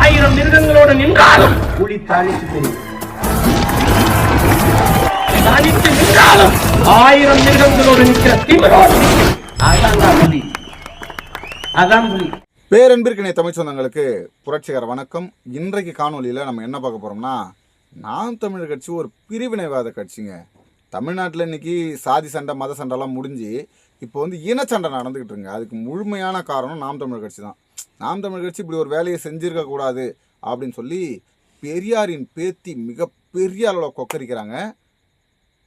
ஆயிரம் மிருகங்களோடு நின்றாலும் புலி தனித்து தெரியும் தனித்து நின்றாலும் ஆயிரம் மிருகங்களோடு நிற்கிற திமிரோடு நிற்கும். அதான் புலி. அதான் புலி. பேரன்பிற்கினை தமிழ் சொந்தங்களுக்கு புரட்சிகர வணக்கம். இன்றைக்கு காணொலியில் நம்ம என்ன பார்க்க போகிறோம்னா நாம் தமிழர் கட்சி ஒரு பிரிவினைவாத கட்சிங்க. தமிழ்நாட்டில் இன்னைக்கு சாதி சண்டை மத சண்டைலாம் முடிஞ்சு இப்போ வந்து இனச்சண்டை நடந்துக்கிட்டு இருக்குங்க. அதுக்கு முழுமையான காரணம் நாம் தமிழர் கட்சி தான். நாம் தமிழர் கட்சி இப்படி ஒரு வேலையை செஞ்சிருக்க கூடாது அப்படின்னு சொல்லி பெரியாரின் பேத்தி மிக பெரிய அளவில் கொக்கரிக்கிறாங்க.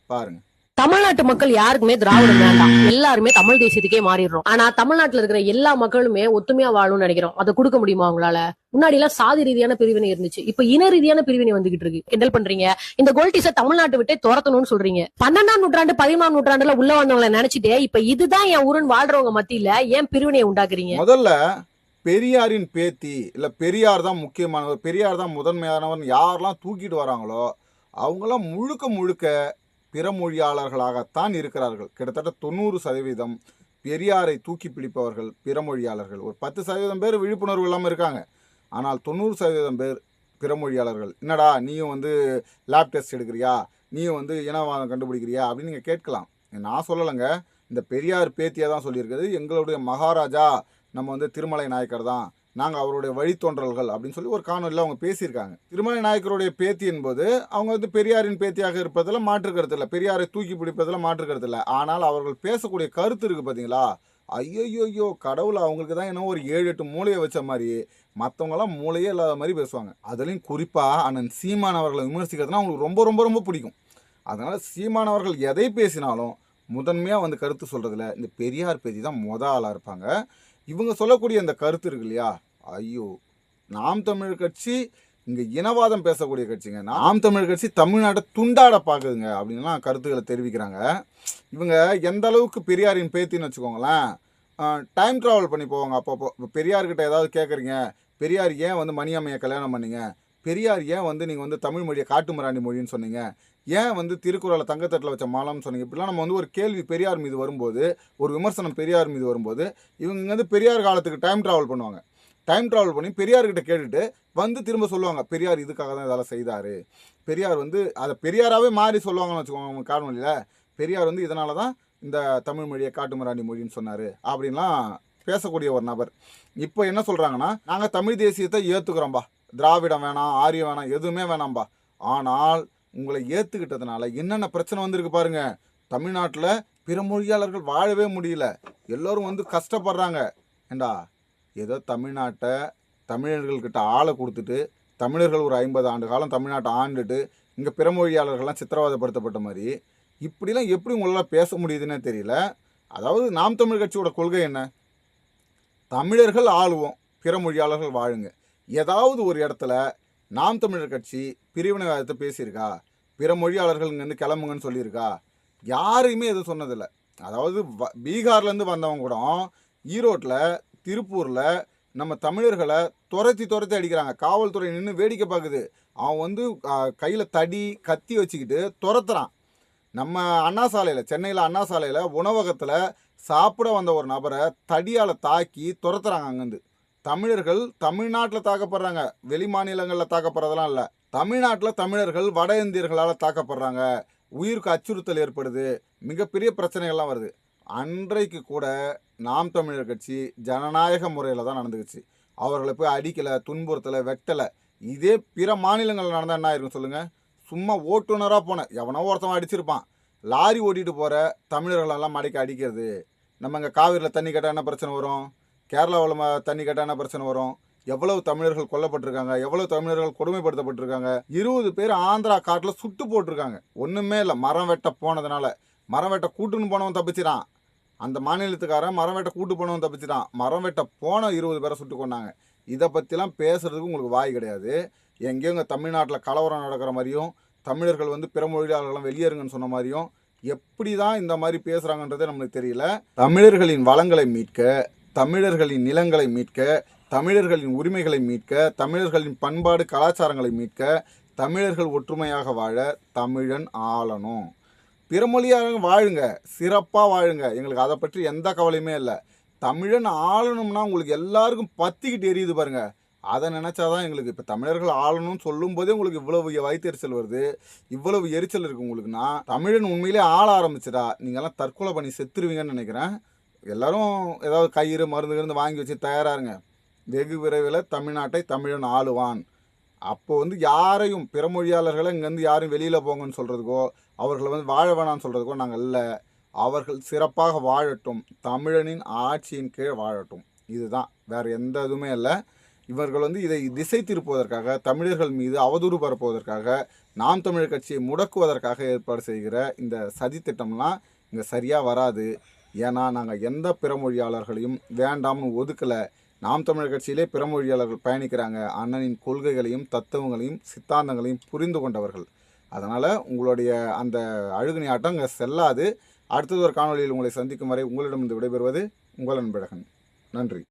பாருங்க. தமிழ்நாட்டு மக்கள் யாருக்குமே திராவிடம் வேண்டாம். எல்லாருமே தமிழ் தேசியத்துக்கே மாறிடுறோம். ஆனா தமிழ்நாட்டுல இருக்கிற எல்லா மக்களுமே ஒத்துமையா வாழணும்னு நினைக்கிறோம். அதை கொடுக்க முடியுமா உங்களால? முன்னாடி எல்லாம் சாதி ரீதியான பிரிவினை இருந்துச்சு. இப்ப இன ரீதியான பிரிவினை வந்துகிட்டு இருக்கு. கிண்டல் பண்றீங்க. இந்த கோல்டிஸ தமிழ்நாட்டை விட்டே துரத்தணும்னு சொல்றீங்க. பன்னெண்டாம் நூற்றாண்டு பதிமூணாம் நூற்றாண்டுல உள்ள வந்தவங்களை நினைச்சிட்டு இப்ப இதுதான் என் ஊருன்னு வாழ்றவங்க மத்தியில ஏன் பிரிவினையை உண்டாக்குறீங்க? முதல்ல பெரியாரின் பேத்தி இல்லை பெரியார் தான் முக்கியமானவர் பெரியார் தான் முதன்மையானவர் யாரெல்லாம் தூக்கிட்டு வராங்களோ அவங்களாம் முழுக்க முழுக்க பிற மொழியாளர்களாகத்தான் இருக்கிறார்கள். கிட்டத்தட்ட தொண்ணூறு சதவீதம் பெரியாரை தூக்கி பிடிப்பவர்கள் பிற மொழியாளர்கள். ஒரு பத்து சதவீதம் பேர் விழிப்புணர்வு இல்லாமல் இருக்காங்க. ஆனால் தொண்ணூறு சதவீதம் பேர் பிற மொழியாளர்கள். என்னடா நீயும் வந்து லேப் டெஸ்ட் எடுக்கிறியா? நீயும் வந்து இனவாதம் கண்டுபிடிக்கிறியா? அப்படின்னு நீங்கள் கேட்கலாம். நான் சொல்லலைங்க. இந்த பெரியார் பேத்தியாக தான் சொல்லியிருக்கிறது. எங்களுடைய மகாராஜா நம்ம வந்து திருமலை நாயக்கர் தான். நாங்கள் அவருடைய வழித்தோன்றல்கள் அப்படின்னு சொல்லி ஒரு காணொலியில் அவங்க பேசியிருக்காங்க. திருமலை நாயக்கருடைய பேத்தி என்பது அவங்க வந்து பெரியாரின் பேத்தியாக இருப்பதில் மாற்று கருத்து இல்லை. பெரியாரை தூக்கி பிடிப்பதில் மாற்று கருத்து இல்லை. ஆனால் அவர்கள் பேசக்கூடிய கருத்து இருக்குது பார்த்தீங்களா? ஐயோ கடவுள் அவங்களுக்கு தான் என்ன ஒரு ஏழு எட்டு மூளையை வச்ச மாதிரி. மற்றவங்களாம் மூளையே இல்லாத மாதிரி பேசுவாங்க. அதுலேயும் குறிப்பாக அண்ணன் சீமான் அவர்களை விமர்சிக்கிறதுனா அவங்களுக்கு ரொம்ப ரொம்ப ரொம்ப பிடிக்கும். அதனால் சீமான் அவர்கள் எதை பேசினாலும் முதன்மையாக வந்து கருத்து சொல்கிறதுல இந்த பெரியார் பேத்தி தான் மொத ஆளாக இருப்பாங்க. இவங்க சொல்லக்கூடிய அந்த கருத்து இருக்கு இல்லையா? ஐயோ நாம் தமிழ் கட்சி இங்கே இனவாதம் பேசக்கூடிய கட்சிங்க. நாம் தமிழ் கட்சி தமிழ்நாட்டை துண்டாட பார்க்குதுங்க அப்படின்லாம் கருத்துக்களை தெரிவிக்கிறாங்க. இவங்க எந்த அளவுக்கு பெரியாரின் பேத்தின்னு வச்சுக்கோங்களேன் டைம் ட்ராவல் பண்ணி போவாங்க அப்பப்போ. இப்போ பெரியார்கிட்ட ஏதாவது கேட்குறீங்க பெரியார் ஏன் வந்து மணியம்மையை கல்யாணம் பண்ணீங்க? பெரியார் ஏன் வந்து நீங்கள் வந்து தமிழ் மொழியை காட்டுமிராண்டி மொழின்னு சொன்னீங்க? ஏன் வந்து திருக்குறளை தங்கத்தட்டில் வச்ச மாலம்னு சொன்னீங்க? இப்படிலாம் நம்ம வந்து ஒரு கேள்வி பெரியார் மீது வரும்போது ஒரு விமர்சனம் பெரியார் மீது வரும்போது இவங்க வந்து பெரியார் காலத்துக்கு டைம் ட்ராவல் பண்ணுவாங்க. டைம் ட்ராவல் பண்ணி பெரியார்கிட்ட கேட்டுட்டு வந்து திரும்ப சொல்லுவாங்க பெரியார் இதுக்காக தான் இதெல்லாம் செய்தார். பெரியார் வந்து அதை பெரியாராகவே மாறி சொல்லுவாங்கன்னு வச்சுக்கோங்க அவங்க காணொலியில் பெரியார் வந்து இதனால தான் இந்த தமிழ் மொழியை காட்டுமிராண்டி மொழின்னு சொன்னார் அப்படின்லாம் பேசக்கூடிய ஒரு நபர். இப்போ என்ன சொல்கிறாங்கன்னா நாங்கள் தமிழ் தேசியத்தை ஏற்றுக்கிறோம்பா திராவிடம் வேணாம் ஆரியம் வேணாம் எதுவுமே வேணாம்பா. ஆனால் உங்களை ஏற்றுக்கிட்டதுனால என்னென்ன பிரச்சனை வந்திருக்கு பாருங்க. தமிழ்நாட்டில் பிற மொழியாளர்கள் வாழவே முடியல. எல்லோரும் வந்து கஷ்டப்படுறாங்க. ஏண்டா? ஏதோ தமிழ்நாட்டை தமிழர்கள்கிட்ட ஆளை கொடுத்துட்டு தமிழர்கள் ஒரு ஐம்பது ஆண்டு காலம் தமிழ்நாட்டை ஆண்டுட்டு இங்கே பிற மொழியாளர்கள்லாம் சித்திரவதைப்படுத்தப்பட்ட மாதிரி இப்படிலாம் எப்படி உங்களால் பேச முடியுதுன்னே தெரியல. அதாவது நாம் தமிழ் கட்சியோட கொள்கை என்ன? தமிழர்கள் ஆளுவோம் பிற மொழியாளர்கள் வாழுங்க. ஏதாவது ஒரு இடத்துல நாம் தமிழர் கட்சி பிரிவினைவாதத்தை பேசியிருக்கா? பிற மொழியாளர்கள் இங்கேருந்து கிளம்புங்கன்னு சொல்லியிருக்கா? யாரையுமே எதுவும் சொன்னதில்லை. அதாவது வ- பீகார்லேருந்து வந்தவங்க கூட ஈரோட்டில் திருப்பூரில் நம்ம தமிழர்களை துரத்தி துரத்தி அடிக்கிறாங்க. காவல்துறை நின்று வேடிக்கை பார்க்குது. அவன் வந்து கையில் தடி கத்தி வச்சுக்கிட்டு துரத்துறான். நம்ம அண்ணா சாலையில் சென்னையில் அண்ணா சாலையில் உணவகத்தில் சாப்பிட வந்த ஒரு நபரை தடியால் தாக்கி துரத்துறாங்க அங்கேருந்து. தமிழர்கள் தமிழ்நாட்டில் தாக்கப்படுறாங்க. வெளி மாநிலங்களில் தாக்கப்படுறதெல்லாம் இல்லை. தமிழ்நாட்டில் தமிழர்கள் வட இந்தியர்களால் தாக்கப்படுறாங்க. உயிருக்கு அச்சுறுத்தல் ஏற்படுது. மிகப்பெரிய பிரச்சனைகள்லாம் வருது. அன்றைக்கு கூட நாம் தமிழர் கட்சி ஜனநாயக முறையில் தான் நடந்துக்குச்சு அவர்களை போய் அடிக்கலை துன்புறுத்தலை வெட்டலை. இதே பிற மாநிலங்களில் நடந்தால் என்ன ஆயிருக்கும் சொல்லுங்கள் சும்மா ஓட்டுநராக போனேன். எவனோ ஒருத்தவன் அடிச்சிருப்பான். லாரி ஓட்டிகிட்டு போகிற தமிழர்களெல்லாம் மடைக்கு அடிக்கிறது. நம்ம இங்கே காவிரியில் தண்ணி கேட்டால் என்ன பிரச்சனை வரும்? கேரளாவில் ம தண்ணி கட்டான பிரச்சனை வரும். எவ்வளவு தமிழர்கள் கொல்லப்பட்டிருக்காங்க எவ்வளவு தமிழர்கள் கொடுமைப்படுத்தப்பட்டிருக்காங்க இருபது பேர் ஆந்திரா காட்டில் சுட்டு போட்டிருக்காங்க. ஒன்றுமே இல்லை மரம் வெட்ட போனதுனால. மரம் வெட்ட கூட்டுன்னு போனவன் தப்பிச்சிடான் அந்த மாநிலத்துக்காரன் மரம் வெட்ட கூட்டு போனவன் தப்பிச்சிடான் மரம் வெட்ட போன இருபது பேரை சுட்டு கொண்டாங்க இதை பற்றிலாம் பேசுகிறதுக்கு உங்களுக்கு வாய் கிடையாது. எங்கேயோ இங்கே தமிழ்நாட்டில் கலவரம் நடக்கிற மாதிரியும் தமிழர்கள் வந்து பிற மொழியாளர்கள்லாம் வெளியேறுங்கன்னு சொன்ன மாதிரியும் எப்படி தான் இந்த மாதிரி பேசுகிறாங்கன்றதே நம்மளுக்கு தெரியல. தமிழர்களின் வளங்களை மீட்க தமிழர்களின் நிலங்களை மீட்க தமிழர்களின் உரிமைகளை மீட்க தமிழர்களின் பண்பாடு கலாச்சாரங்களை மீட்க தமிழர்கள் ஒற்றுமையாக வாழ தமிழன் ஆளணும். பிறமொழியாக வாழுங்க சிறப்பாக வாழுங்க. எங்களுக்கு அதை பற்றி எந்த கவலையுமே இல்லை. தமிழன் ஆளணும்னா உங்களுக்கு எல்லாருக்கும் பத்திக்கிட்டு எரியுது பாருங்கள் அதை நினச்சாதான் எங்களுக்கு இப்போ தமிழர்கள் ஆளணும்னு சொல்லும்போதே உங்களுக்கு இவ்வளவு வயிற்றுச்சல் வருது. இவ்வளவு எரிச்சல் இருக்குது உங்களுக்குன்னா தமிழன் உண்மையிலே ஆள ஆரம்பிச்சிடா நீங்கள்லாம் தற்கொலை பண்ணி செத்துருவீங்கன்னு நினைக்கிறேன். எல்லாரும் ஏதாவது கயிறு மருந்து கிருந்து வாங்கி வச்சு தயாராருங்க. வெகு விரைவில் தமிழ்நாட்டை தமிழன் ஆளுவான். அப்போது வந்து யாரையும் பிற மொழியாளர்களை இங்கேருந்து யாரும் வெளியில் போங்கன்னு சொல்கிறதுக்கோ அவர்களை வந்து வாழ வேணாம்னு சொல்கிறதுக்கோ நாங்கள் இல்லை. அவர்கள் சிறப்பாக வாழட்டும். தமிழனின் ஆட்சியின் கீழ் வாழட்டும். இதுதான். வேறு எந்த இதுவுமே இல்லை. இவர்கள் வந்து இதை திசை திருப்புவதற்காக தமிழர்கள் மீது அவதூறு பரப்புவதற்காக நாம் தமிழர் கட்சியை முடக்குவதற்காக ஏற்பாடு செய்கிற இந்த சதித்திட்டம்லாம் இங்கே சரியாக வராது. ஏன்னா நாங்கள் எந்த பிறமொழியாளர்களையும் வேண்டாம்னு ஒதுக்கலை. நாம் தமிழர் கட்சியிலே பிறமொழியாளர்கள் பயணிக்கிறாங்க. அண்ணனின் கொள்கைகளையும் தத்துவங்களையும் சித்தாந்தங்களையும் புரிந்து கொண்டவர்கள். அதனால் உங்களுடைய அந்த அழுகுனி ஆட்டம் இங்கே செல்லாது. அடுத்தது ஒரு காணொளியில் உங்களை சந்திக்கும் வரை உங்களிடமிருந்து விடைபெறுவது உங்கள் அன்பழகன். நன்றி.